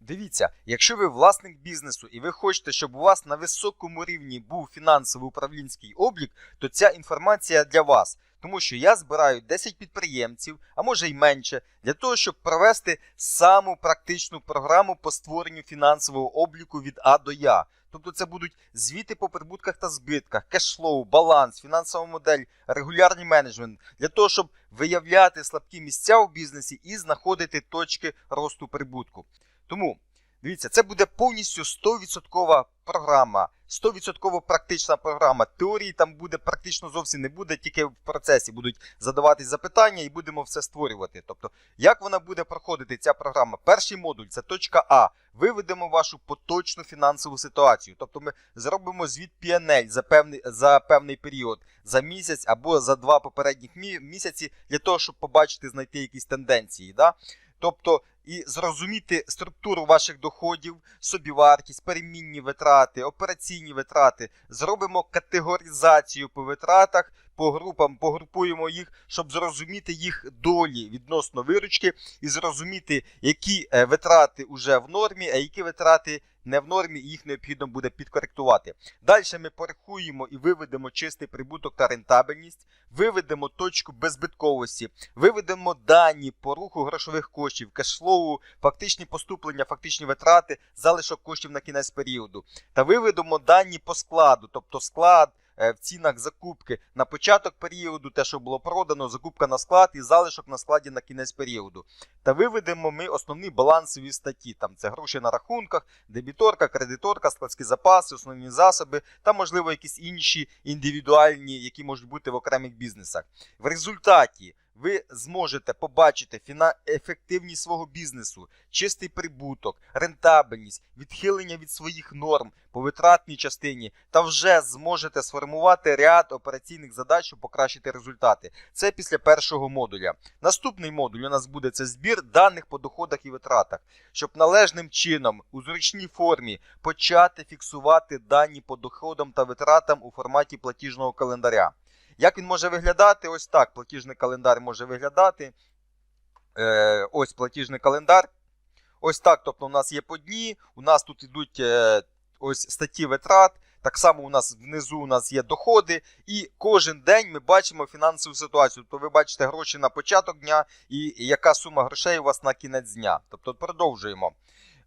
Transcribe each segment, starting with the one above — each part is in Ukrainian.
Дивіться, якщо ви власник бізнесу і ви хочете, щоб у вас на високому рівні був фінансовий управлінський облік, то ця інформація для вас. Тому що я збираю 10 підприємців, а може й менше, для того, щоб провести саму практичну програму по створенню фінансового обліку від А до Я. Тобто це будуть звіти по прибутках та збитках, кешфлоу, баланс, фінансова модель, регулярний менеджмент для того, щоб виявляти слабкі місця у бізнесі і знаходити точки росту прибутку. Тому дивіться, це буде повністю 100% програма, 100% практична програма. Теорії там буде практично зовсім не буде, тільки в процесі будуть задаватись запитання і будемо все створювати. Тобто, як вона буде проходити ця програма? Перший модуль це точка А. Виведемо вашу поточну фінансову ситуацію. Тобто ми зробимо звіт PNL за певний, за певний період, за місяць або за два попередніх місяці, для того, щоб побачити, знайти якісь тенденції. Да? Тобто і зрозуміти структуру ваших доходів, собівартість, перемінні витрати, операційні витрати. Зробимо категоризацію по витратах, по групам, погрупуємо їх, щоб зрозуміти їх долі відносно виручки і зрозуміти, які е, витрати вже в нормі, а які витрати не в нормі, і їх необхідно буде підкоректувати. Далі ми порахуємо і виведемо чистий прибуток та рентабельність, виведемо точку беззбитковості, виведемо дані по руху грошових коштів, кешфлоу, фактичні поступлення, фактичні витрати, залишок коштів на кінець періоду. Та виведемо дані по складу, тобто склад. Е, В цінах закупки на початок періоду, те, що було продано, закупка на склад і залишок на складі на кінець періоду. Та виведемо ми основні балансові статті. Там це гроші на рахунках, дебіторка, кредиторка, складські запаси, основні засоби та, можливо, якісь інші індивідуальні, які можуть бути в окремих бізнесах. В результаті ви зможете побачити ефективність свого бізнесу, чистий прибуток, рентабельність, відхилення від своїх норм по витратній частині, та вже зможете сформувати ряд операційних задач, щоб покращити результати. Це після першого модуля. Наступний модуль у нас буде це збір даних по доходах і витратах, щоб належним чином у зручній формі почати фіксувати дані по доходам та витратам у форматі платіжного календаря. Як він може виглядати? Ось так. Платіжний календар може виглядати. Е, ось платіжний календар. Ось так. Тобто, у нас є по дні, у нас тут йдуть е, ось статті витрат. Так само у нас внизу у нас є доходи, і кожен день ми бачимо фінансову ситуацію. Тобто ви бачите гроші на початок дня і яка сума грошей у вас на кінець дня. Тобто продовжуємо.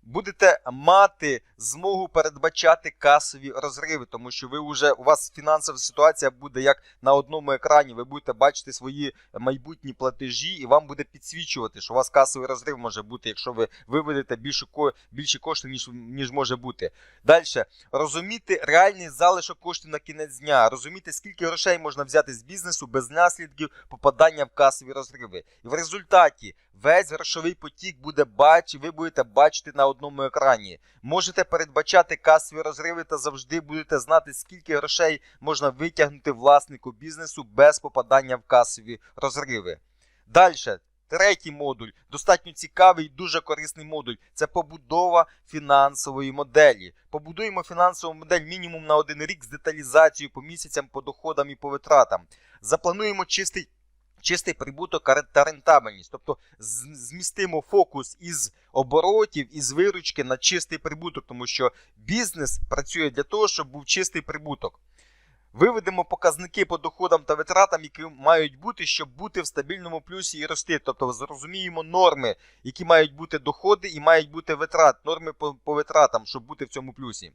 Будете мати змогу передбачати касові розриви, тому що ви вже у вас фінансова ситуація буде як на одному екрані. Ви будете бачити свої майбутні платежі, і вам буде підсвічувати, що у вас касовий розрив може бути, якщо ви виведете більше більше коштів, ніж ніж може бути. Далі розуміти реальний залишок коштів на кінець дня, розуміти, скільки грошей можна взяти з бізнесу без наслідків попадання в касові розриви. І в результаті весь грошовий потік буде бачити, ви будете бачити на одному екрані. Можете передбачати касові розриви та завжди будете знати, скільки грошей можна витягнути власнику бізнесу без попадання в касові розриви. Далі. Третій модуль достатньо цікавий, і дуже корисний модуль. Це побудова фінансової моделі. Побудуємо фінансову модель мінімум на один рік з деталізацією по місяцям, по доходам і по витратам. Заплануємо чистий, чистий прибуток та та рентабельність. Тобто змістимо фокус із оборотів, із виручки на чистий прибуток, тому що бізнес працює для того, щоб був чистий прибуток. Виведемо показники по доходам та витратам, які мають бути, щоб бути в стабільному плюсі і рости. Тобто зрозуміємо норми, які мають бути доходи і мають бути витрат, норми по, по витратам, щоб бути в цьому плюсі.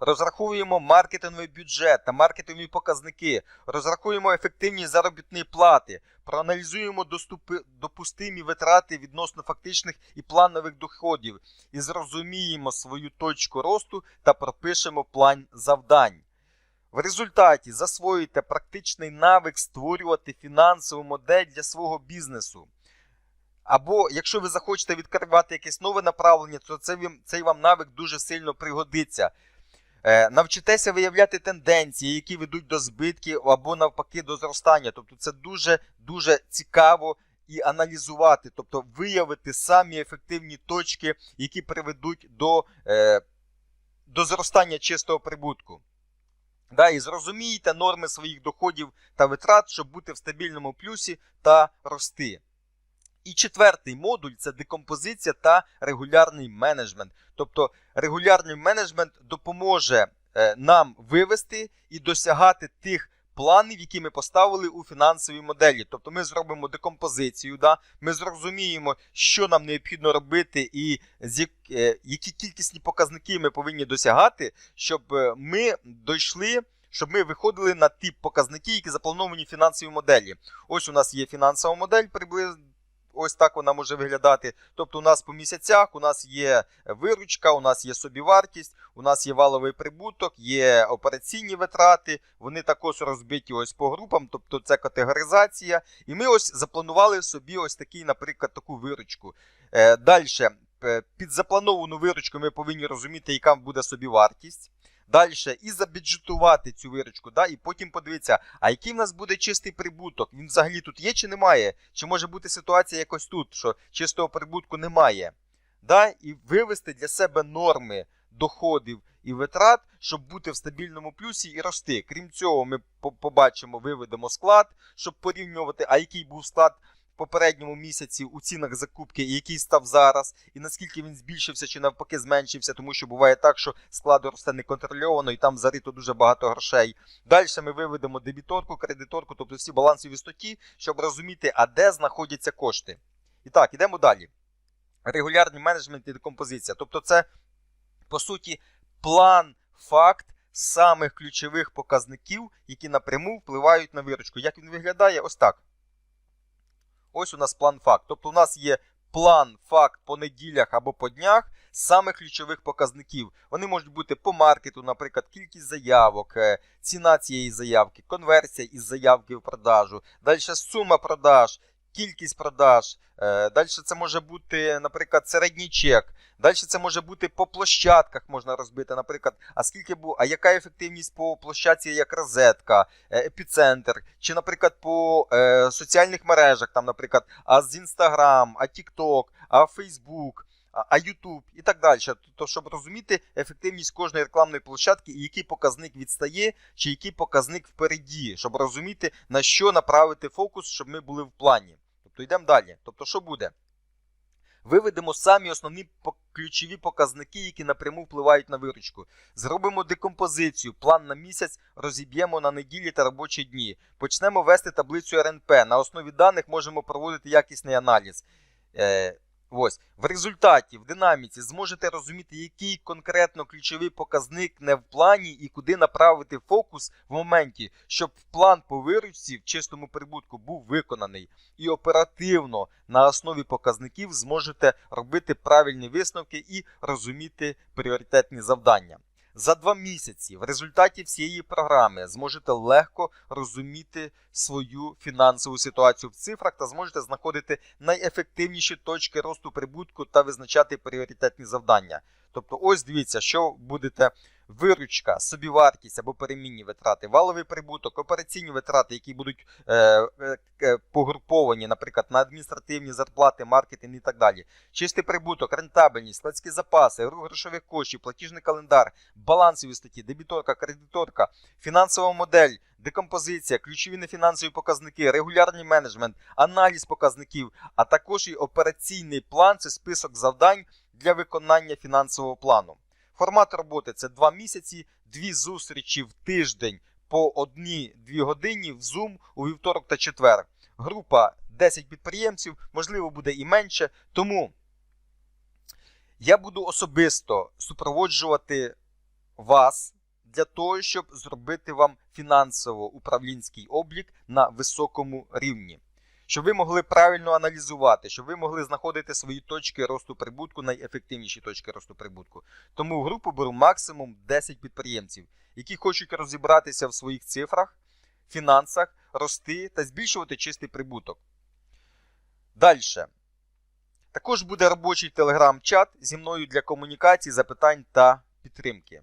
Розраховуємо маркетинговий бюджет та маркетингові показники, розрахуємо ефективність заробітної плати, проаналізуємо доступи, допустимі витрати відносно фактичних і планових доходів і зрозуміємо свою точку росту та пропишемо план завдань. В результаті засвоїте практичний навик створювати фінансову модель для свого бізнесу. Або якщо ви захочете відкривати якесь нове направлення, то цей вам навик дуже сильно пригодиться. Е, Навчитеся виявляти тенденції, які ведуть до збитків або навпаки до зростання. Тобто це дуже дуже цікаво і аналізувати, тобто виявити самі ефективні точки, які приведуть до, е, до зростання чистого прибутку. Да, і зрозумійте норми своїх доходів та витрат, щоб бути в стабільному плюсі та рости. І четвертий модуль це декомпозиція та регулярний менеджмент. Тобто регулярний менеджмент допоможе е, нам вивести і досягати тих планів, які ми поставили у фінансовій моделі. Тобто ми зробимо декомпозицію, да? ми зрозуміємо, що нам необхідно робити і е, які кількісні показники ми повинні досягати, щоб е, ми дійшли. Щоб ми виходили на ті показники, які заплановані в фінансовій моделі. Ось у нас є фінансова модель, приблизно ось так вона може виглядати. Тобто, у нас по місяцях у нас є виручка, у нас є собівартість, у нас є валовий прибуток, є операційні витрати. Вони також розбиті ось по групам, тобто це категоризація. І ми ось запланували собі ось такий, наприклад, таку виручку. Е, Далі, під заплановану виручку ми повинні розуміти, яка буде собівартість. Далі і забюджетувати цю виручку, да, і потім подивитися, а який в нас буде чистий прибуток? Він взагалі тут є чи немає? Чи може бути ситуація якось тут, що чистого прибутку немає? Да, І вивести для себе норми доходів і витрат, щоб бути в стабільному плюсі і рости. Крім цього, ми побачимо, виведемо склад, щоб порівнювати, а який був склад попередньому місяці у цінах закупки, який став зараз, і наскільки він збільшився чи навпаки зменшився, тому що буває так, що склад росте неконтрольовано і там зарито дуже багато грошей. Далі ми виведемо дебіторку, кредиторку, тобто всі балансові статті, щоб розуміти, а де знаходяться кошти. І так, ідемо далі. Регулярний менеджмент і декомпозиція. Тобто, це, по суті, план, факт самих ключових показників, які напряму впливають на виручку. Як він виглядає? Ось так. Ось у нас план факт. Тобто, у нас є план, факт по неділях або по днях самих ключових показників. Вони можуть бути по маркету, наприклад, кількість заявок, е, ціна цієї заявки, конверсія із заявки в продажу, далі сума продаж, кількість продаж. Е, Далі це може бути, наприклад, середній чек. Далі це може бути по площадках можна розбити, наприклад, а скільки був, а яка ефективність по площадці, як розетка, е, епіцентр, чи, наприклад, по е, соціальних мережах, там, наприклад, а з Instagram, а TikTok, а Facebook, а YouTube і так далі. Тобто, щоб розуміти ефективність кожної рекламної площадки і який показник відстає, чи який показник впереді, щоб розуміти, на що направити фокус, щоб ми були в плані. Тобто йдемо далі. Тобто, що буде? Виведемо самі основні ключові показники, які напряму впливають на виручку. Зробимо декомпозицію, план на місяць розіб'ємо на неділі та робочі дні. Почнемо вести таблицю РНП. На основі даних можемо проводити якісний аналіз. Ось. В результаті, в динаміці, зможете розуміти, який конкретно ключовий показник не в плані і куди направити фокус в моменті, щоб план по виручці в чистому прибутку був виконаний. І оперативно на основі показників зможете робити правильні висновки і розуміти пріоритетні завдання. За два місяці в результаті всієї програми зможете легко розуміти свою фінансову ситуацію в цифрах та зможете знаходити найефективніші точки росту прибутку та визначати пріоритетні завдання. Тобто, ось дивіться, що будете виручка, собівартість або перемінні витрати, валовий прибуток, операційні витрати, які будуть е, е, е, погруповані, наприклад, на адміністративні зарплати, маркетинг і так далі. Чистий прибуток, рентабельність, складські запаси, рух грошових коштів, платіжний календар, балансові статті, дебіторка, кредиторка, фінансова модель, декомпозиція, ключові нефінансові показники, регулярний менеджмент, аналіз показників, а також і операційний план це список завдань для виконання фінансового плану. Формат роботи це 2 місяці, 2 зустрічі в тиждень по 1-2 годині в Zoom у вівторок та четвер. Група 10 підприємців, можливо, буде і менше. Тому я буду особисто супроводжувати вас для того, щоб зробити вам фінансово-управлінський облік на високому рівні. Щоб ви могли правильно аналізувати, щоб ви могли знаходити свої точки росту прибутку, найефективніші точки росту прибутку. Тому в групу беру максимум 10 підприємців, які хочуть розібратися в своїх цифрах, фінансах, рости та збільшувати чистий прибуток. Далі. Також буде робочий телеграм-чат зі мною для комунікації, запитань та підтримки.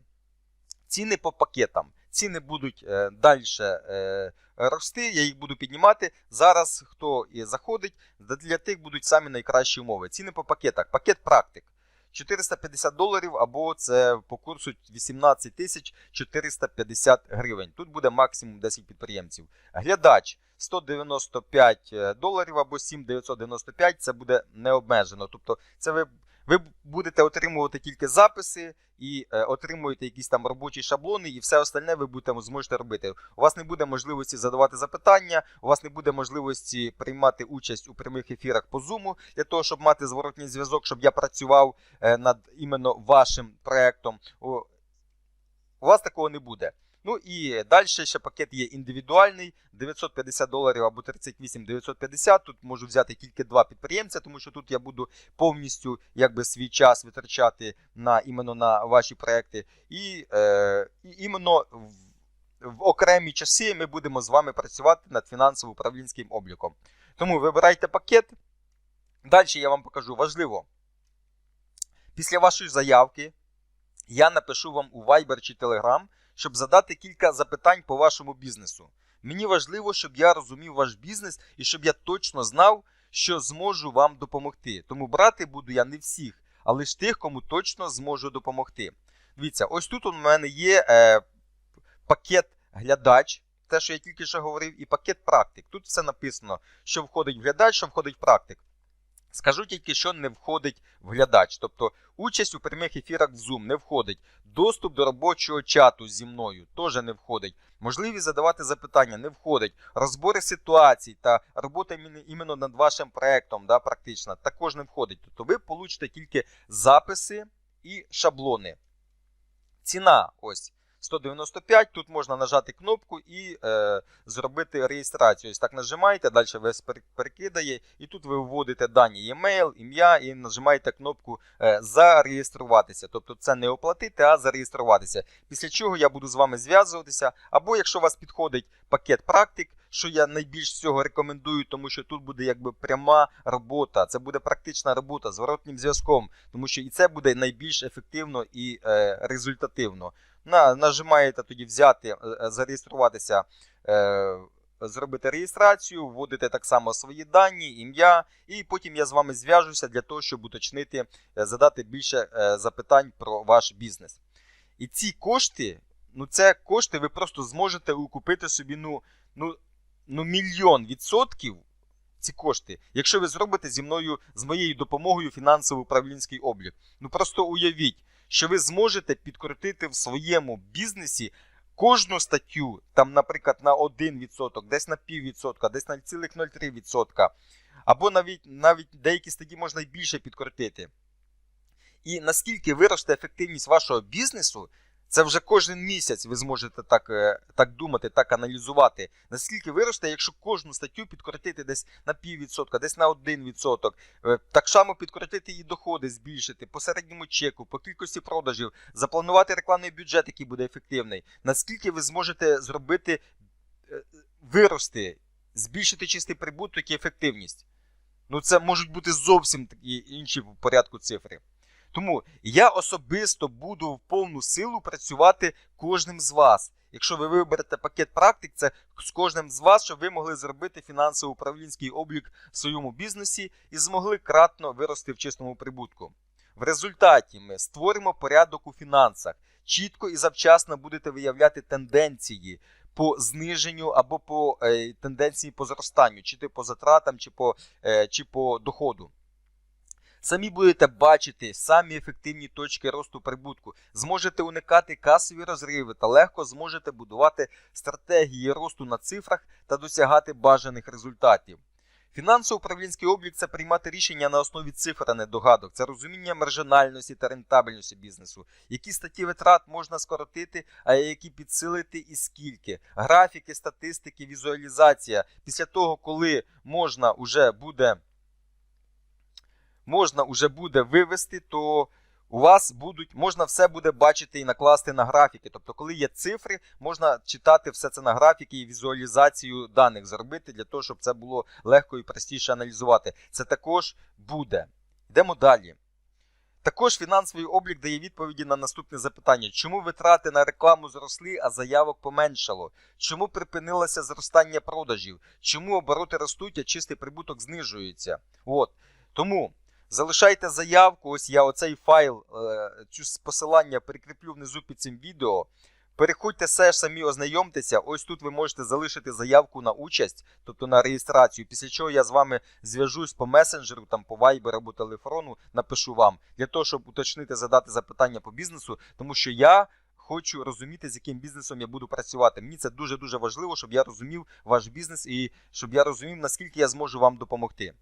Ціни по пакетам. Ціни будуть е, далі е, рости, я їх буду піднімати. Зараз, хто і заходить, для тих будуть самі найкращі умови. Ціни по пакетах. Пакет практик. 450 доларів, або це по курсу 18 тисяч 450 гривень. Тут буде максимум 10 підприємців. Глядач 195 доларів або 7,995 це буде необмежено. Тобто, це ви, ви будете отримувати тільки записи і е, отримуєте якісь там робочі шаблони, і все остальне ви будете зможете робити. У вас не буде можливості задавати запитання, у вас не буде можливості приймати участь у прямих ефірах по Zoom, для того, щоб мати зворотній зв'язок, щоб я працював е, над іменно вашим проектом. У, вас такого не буде. Ну і далі ще пакет є індивідуальний 950 доларів або 38 950. Тут можу взяти тільки два підприємця, тому що тут я буду повністю якби свій час витрачати на іменно на ваші проекти. І, е, іменно в, окремі часи ми будемо з вами працювати над фінансово-управлінським обліком. Тому вибирайте пакет. Далі я вам покажу важливо. Після вашої заявки я напишу вам у Viber чи Telegram, щоб задати кілька запитань по вашому бізнесу. Мені важливо, щоб я розумів ваш бізнес і щоб я точно знав, що зможу вам допомогти. Тому брати буду я не всіх, а лише тих, кому точно зможу допомогти. Дивіться, ось тут у мене є е, пакет глядач, те, що я тільки що говорив, і пакет практик. Тут все написано, що входить в глядач, що входить в практик. Скажу тільки, що не входить в глядач. Тобто участь у прямих ефірах в Zoom не входить. Доступ до робочого чату зі мною теж не входить. Можливість задавати запитання не входить. Розбори ситуацій та робота іменно над вашим проектом, да, практично, також не входить. Тобто ви получите тільки записи і шаблони. Ціна ось 195. Тут можна нажати кнопку і е, зробити реєстрацію. Ось так нажимаєте, далі вас перекидає, і тут ви вводите дані e-mail, ім'я, і нажимаєте кнопку е, зареєструватися. Тобто це не оплатити, а зареєструватися. Після чого я буду з вами зв'язуватися. Або якщо у вас підходить пакет практик, що я найбільш всього рекомендую, тому що тут буде якби пряма робота, це буде практична робота з воротнім зв'язком, тому що і це буде найбільш ефективно і е, результативно. На, Нажимаєте тоді взяти, е, зареєструватися, е, зробити реєстрацію, вводите так само свої дані, ім'я, і потім я з вами зв'яжуся для того, щоб уточнити, е, задати більше е, запитань про ваш бізнес. І ці кошти, ну це кошти, ви просто зможете купити собі ну, ну, ну мільйон відсотків. Ці кошти, якщо ви зробите зі мною з моєю допомогою фінансово-управлінський облік. Ну просто уявіть, що ви зможете підкрутити в своєму бізнесі кожну статтю, там, наприклад, на 1%, десь на піввідсотка, десь на 0,03%, або навіть навіть деякі статті можна й більше підкрутити. І наскільки виросте ефективність вашого бізнесу, це вже кожен місяць ви зможете так е, так думати, так аналізувати. Наскільки виросте, якщо кожну статтю підкоротити десь на піввідсотка, десь на один відсоток, е, так само підкоротити її доходи, збільшити по середньому чеку, по кількості продажів, запланувати рекламний бюджет, який буде ефективний. Наскільки ви зможете зробити е, вирости, збільшити чистий прибуток і ефективність? Ну, це можуть бути зовсім такі інші в порядку цифри. Тому я особисто буду в повну силу працювати кожним з вас. Якщо ви виберете пакет практик, це з кожним з вас, щоб ви могли зробити фінансово-управлінський облік в своєму бізнесі і змогли кратно вирости в чистому прибутку. В результаті ми створимо порядок у фінансах, чітко і завчасно будете виявляти тенденції по зниженню або по е, тенденції по зростанню, чи то по затратам, чи по, е, чи по доходу. Самі будете бачити самі ефективні точки росту прибутку, зможете уникати касові розриви та легко зможете будувати стратегії росту на цифрах та досягати бажаних результатів. Фінансово-управлінський облік це приймати рішення на основі цифр, а не догадок, це розуміння маржинальності та рентабельності бізнесу, які статті витрат можна скоротити, а які підсилити і скільки, графіки, статистики, візуалізація. Після того, коли можна вже буде можна вже буде вивести, то у вас будуть, можна все буде бачити і накласти на графіки. Тобто, коли є цифри, можна читати все це на графіки і візуалізацію даних зробити для того, щоб це було легко і простіше аналізувати. Це також буде. Йдемо далі. Також фінансовий облік дає відповіді на наступне запитання: чому витрати на рекламу зросли, а заявок поменшало? Чому припинилося зростання продажів? Чому обороти ростуть, а чистий прибуток знижується? От. Тому Залишайте заявку. Ось я оцей файл, е, цю посилання прикріплю внизу під цим відео. Переходьте все ж самі ознайомтеся. Ось тут ви можете залишити заявку на участь, тобто на реєстрацію. Після чого я з вами зв'яжусь по месенджеру, там по Viber або телефону, напишу вам для того, щоб уточнити, задати запитання по бізнесу, тому що я хочу розуміти, з яким бізнесом я буду працювати. Мені це дуже дуже важливо, щоб я розумів ваш бізнес і щоб я розумів, наскільки я зможу вам допомогти.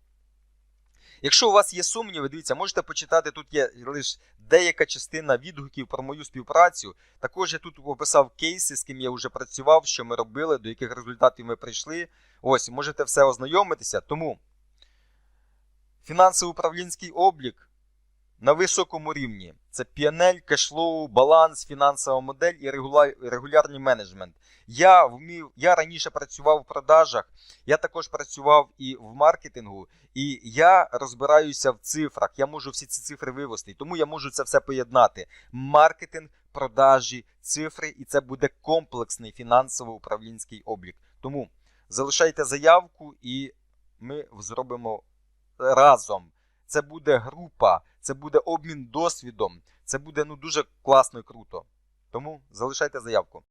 Якщо у вас є сумніви, дивіться, можете почитати. Тут є лише деяка частина відгуків про мою співпрацю. Також я тут описав кейси, з ким я вже працював, що ми робили, до яких результатів ми прийшли. Ось, можете все ознайомитися. Тому фінансово-управлінський облік на високому рівні. Це PNL, кешлоу, баланс, фінансова модель і регулярний менеджмент. Я вмів, я раніше працював в продажах, я також працював і в маркетингу, і я розбираюся в цифрах. Я можу всі ці цифри вивести, тому я можу це все поєднати. Маркетинг, продажі, цифри, і це буде комплексний фінансово-управлінський облік. Тому залишайте заявку, і ми зробимо разом. Це буде група, це буде обмін досвідом, це буде ну дуже класно і круто. Тому залишайте заявку.